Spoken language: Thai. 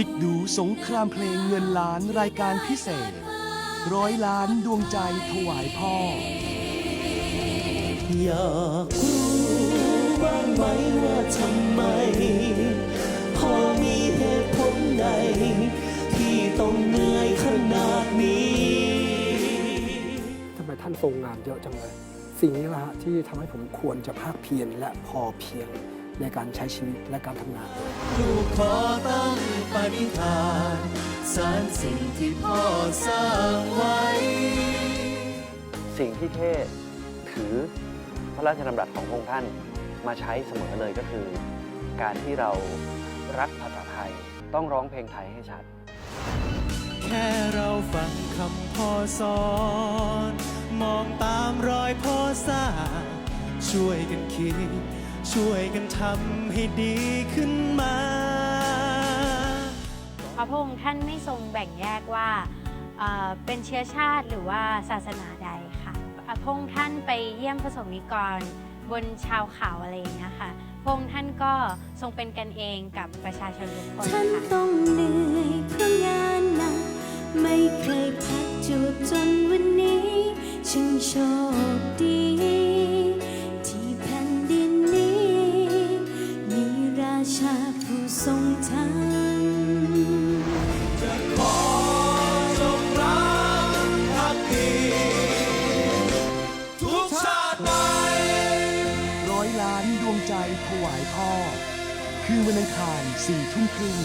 กิ๊กดูสงครามเพลงเงินล้านรายการพิเศษ ร้อยล้านดวงใจถวายพ่อ อยากรู้บ้างไหมว่าทำไมพอมีเหตุผลใดที่ต้องเหนื่อยขนาดนี้ทำไมท่านทรงงานเยอะจังเลย สิ่งนี้ละฮะที่ทำให้ผมควรจะภาคเพียรและพอเพียงในการใช้ชีวิตและการทำงานลูกขอตั้ง ปณิธานสารสิ่งที่พ่อสร้างไว้ สิ่งที่เทศถือพระราชดำรัสของพระองค์ท่านมาใช้เสมอเลยก็คือ การที่เรารักภาษาไทยต้องร้องเพลงไทยให้ชัด แค่เราฟังคำพ่อสอน มองตามรอยพ่อสร้างช่วยกันคิด ช่วยกันทำให้ดีขึ้นมา ราะพระองค์ท่านไม่ทรงแบ่งแยกว่าเป็นเชื้อชาติหรือว่าศาสนาใดค่ะพระองค์ท่านไปเยี่ยมประสงนิกรบนชาวเขาอะไรอย่างเงี้ยค่ะพระองค์ท่านก็ทรงเป็นกันเองกับประชาชนทุกคนฉันต้องเหนื่อยเพราะงานหนักไม่เคยพักจูบจนวันนี้ ฉันโชคดีที่แผ่นดินนี้ มีราชาผู้ทรงธรรม ล้านดวงใจถวายพ่อ คืนวันอังคารสี่ทุ่มครึ่ง